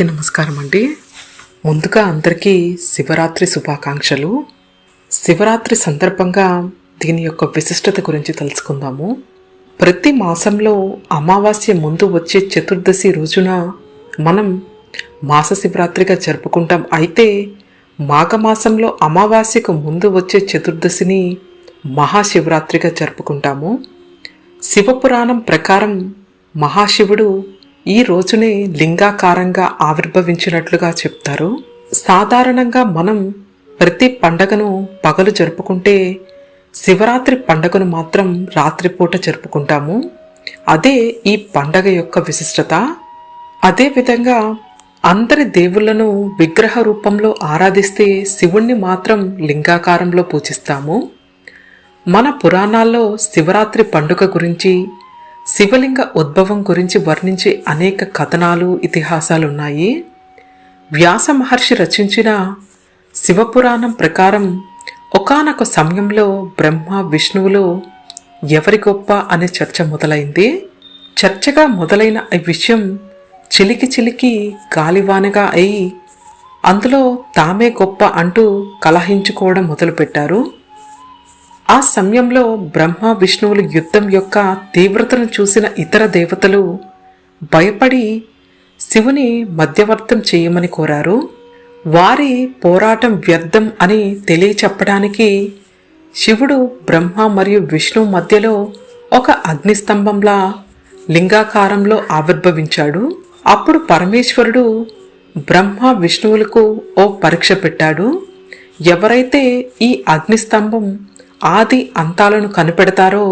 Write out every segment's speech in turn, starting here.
అందరికీ నమస్కారం అండి. ముందుగా అందరికీ శివరాత్రి శుభాకాంక్షలు. శివరాత్రి సందర్భంగా దీని యొక్క విశిష్టత గురించి తెలుసుకుందాము. ప్రతి మాసంలో అమావాస్య ముందు వచ్చే చతుర్దశి రోజున మనం మాస శివరాత్రిగా జరుపుకుంటాం. అయితే మాఘమాసంలో అమావాస్యకు ముందు వచ్చే చతుర్దశిని మహాశివరాత్రిగా జరుపుకుంటాము. శివపురాణం ప్రకారం మహాశివుడు ఈ రోజునే లింగాకారంగా ఆవిర్భవించినట్లుగా చెప్తారు. సాధారణంగా మనం ప్రతి పండగను పగలు జరుపుకుంటే శివరాత్రి పండగను మాత్రం రాత్రిపూట జరుపుకుంటాము. అదే ఈ పండగ యొక్క విశిష్టత. అదేవిధంగా అందరి దేవుళ్ళను విగ్రహ రూపంలో ఆరాధిస్తే శివుణ్ణి మాత్రం లింగాకారంలో పూజిస్తాము. మన పురాణాల్లో శివరాత్రి పండుగ గురించి శివలింగ ఉద్భవం గురించి వర్ణించే అనేక కథనాలు ఇతిహాసాలు ఉన్నాయి వ్యాస మహర్షి రచించిన శివపురాణం ప్రకారం ఒకానొక సమయంలో బ్రహ్మ విష్ణువులో ఎవరి గొప్ప అనే చర్చ మొదలైంది. చర్చగా మొదలైన ఈ విషయం చిలికి చిలికి గాలివానగా అయి అందులో తామే గొప్ప అంటూ కలహించుకోవడం మొదలుపెట్టారు. ఆ సమయంలో బ్రహ్మ విష్ణువుల యుద్ధం యొక్క తీవ్రతను చూసిన ఇతర దేవతలు భయపడి శివుని మధ్యవర్తం చేయమని కోరారు. వారి పోరాటం వ్యర్థం అని తెలియచెప్పడానికి శివుడు బ్రహ్మ మరియు విష్ణువు మధ్యలో ఒక అగ్నిస్తంభంలా లింగాకారంలో ఆవిర్భవించాడు. అప్పుడు పరమేశ్వరుడు బ్రహ్మ విష్ణువులకు ఓ పరీక్ష పెట్టాడు. ఎవరైతే ఈ అగ్నిస్తంభం ఆది అంతాలను కనిపెడతారో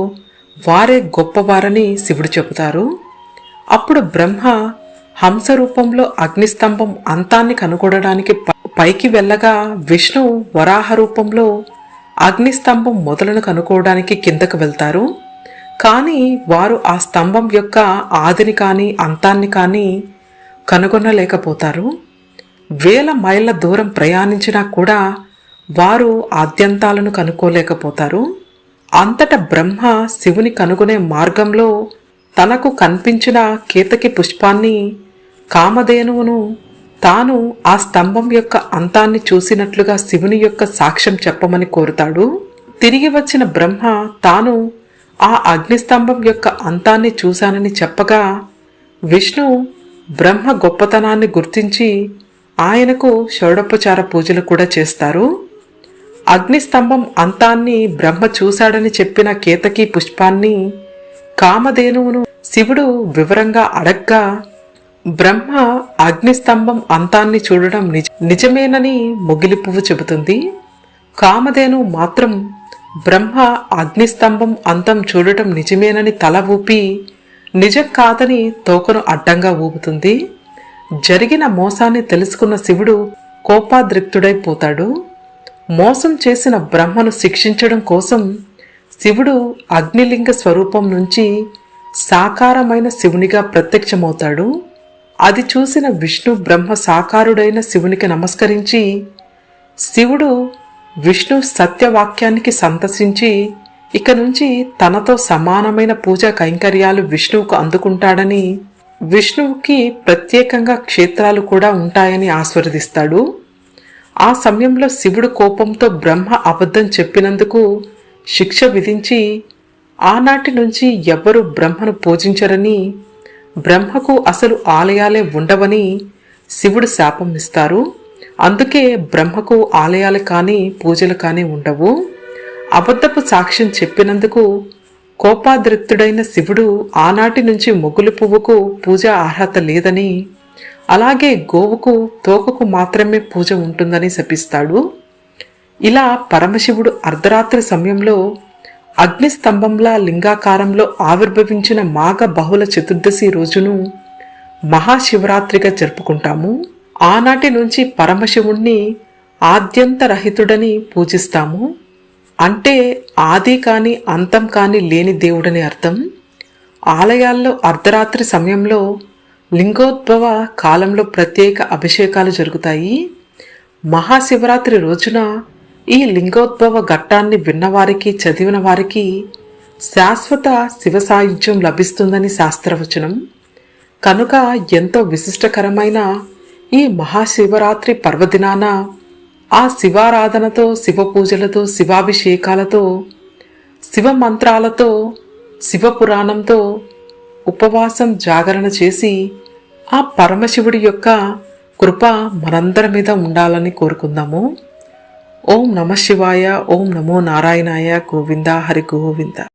వారే గొప్పవారని శివుడు చెబుతారు. అప్పుడు బ్రహ్మ హంస రూపంలో అగ్నిస్తంభం అంతాన్ని కనుగొనడానికి పైకి వెళ్ళగా విష్ణువు వరాహ రూపంలో అగ్నిస్తంభం మొదలను కనుక్కోవడానికి కిందకు వెళ్తారు. కానీ వారు ఆ స్తంభం యొక్క ఆదిని కానీ అంతాన్ని కానీ కనుగొనలేకపోతారు. వేల మైళ్ళ దూరం ప్రయాణించినా కూడా వారు ఆద్యంతాలను కనుక్కోలేకపోతారు. అంతట బ్రహ్మ శివుని కనుగొనే మార్గంలో తనకు కనిపించిన కేతకి పుష్పాన్ని కామధేనువును తాను ఆ స్తంభం యొక్క అంతాన్ని చూసినట్లుగా శివుని యొక్క సాక్ష్యం చెప్పమని కోరుతాడు. తిరిగి వచ్చిన బ్రహ్మ తాను ఆ అగ్నిస్తంభం యొక్క అంతాన్ని చూశానని చెప్పగా విష్ణు బ్రహ్మ గొప్పతనాన్ని గుర్తించి ఆయనకు షోడోపచార పూజలు కూడా చేస్తారు. అగ్నిస్తంభం అంతాన్ని బ్రహ్మ చూశాడని చెప్పిన కేతకి పుష్పాన్ని కామధేనువును శివుడు వివరంగా అడగ్గా బ్రహ్మ అగ్నిస్తంభం అంతాన్ని చూడడం నిజ నిజమేనని మొగిలి పువ్వు చెబుతుంది. కామధేను మాత్రం బ్రహ్మ అగ్నిస్తంభం అంతం చూడటం నిజమేనని తల ఊపి నిజం కాదని తోకను అడ్డంగా ఊపుతుంది. జరిగిన మోసాన్ని తెలుసుకున్న శివుడు కోపాద్రిక్తుడైపోతాడు. మోసం చేసిన బ్రహ్మను శిక్షించడం కోసం శివుడు అగ్నిలింగ స్వరూపం నుంచి సాకారమైన శివునిగా ప్రత్యక్షమవుతాడు. అది చూసిన విష్ణు బ్రహ్మ సాకారుడైన శివునికి నమస్కరించి శివుడు విష్ణు సత్యవాక్యానికి సంతసించి ఇక నుంచి తనతో సమానమైన పూజా కైంకర్యాలు విష్ణువుకు అందుకుంటాడని విష్ణువుకి ప్రత్యేకంగా క్షేత్రాలు కూడా ఉంటాయని ఆస్వాదిస్తాడు. ఆ సమయంలో శివుడు కోపంతో బ్రహ్మ అబద్ధం చెప్పినందుకు శిక్ష విధించి ఆనాటి నుంచి ఎవ్వరూ బ్రహ్మను పూజించరని బ్రహ్మకు అసలు ఆలయాలే ఉండవని శివుడు శాపం ఇస్తారు. అందుకే బ్రహ్మకు ఆలయాలు కానీ పూజలు కానీ ఉండవు. అబద్ధపు సాక్ష్యం చెప్పినందుకు కోపాద్రిక్తుడైన శివుడు ఆనాటి నుంచి మొగులు పువ్వుకు పూజ అర్హత లేదని అలాగే గోవుకు తోకకు మాత్రమే పూజ ఉంటుందని శపిస్తాడు. ఇలా పరమశివుడు అర్ధరాత్రి సమయంలో అగ్నిస్తంభంలా లింగాకారంలో ఆవిర్భవించిన మాఘ బహుళ చతుర్దశి రోజును మహాశివరాత్రిగా జరుపుకుంటాము. ఆనాటి నుంచి పరమశివుణ్ణి ఆద్యంతరహితుడని పూజిస్తాము. అంటే ఆది కాని అంతం కాని లేని దేవుడని అర్థం. ఆలయాల్లో అర్ధరాత్రి సమయంలో లింగోద్భవ కాలంలో ప్రత్యేక అభిషేకాలు జరుగుతాయి. మహాశివరాత్రి రోజున ఈ లింగోద్భవ ఘట్టాన్ని విన్నవారికి చదివిన వారికి శాశ్వత శివ సాయుధ్యం లభిస్తుందని శాస్త్రవచనం. కనుక ఎంతో విశిష్టకరమైన ఈ మహాశివరాత్రి పర్వదినాన ఆ శివారాధనతో శివ పూజలతో శివాభిషేకాలతో శివ మంత్రాలతో శివ పురాణంతో ఉపవాసం జాగరణ చేసి ఆ పరమశివుడి యొక్క కృప మనందరి మీద ఉండాలని కోరుకుందాము. ఓం నమ శివాయ ఓం నమో నారాయణాయ గోవింద హరి గోవింద.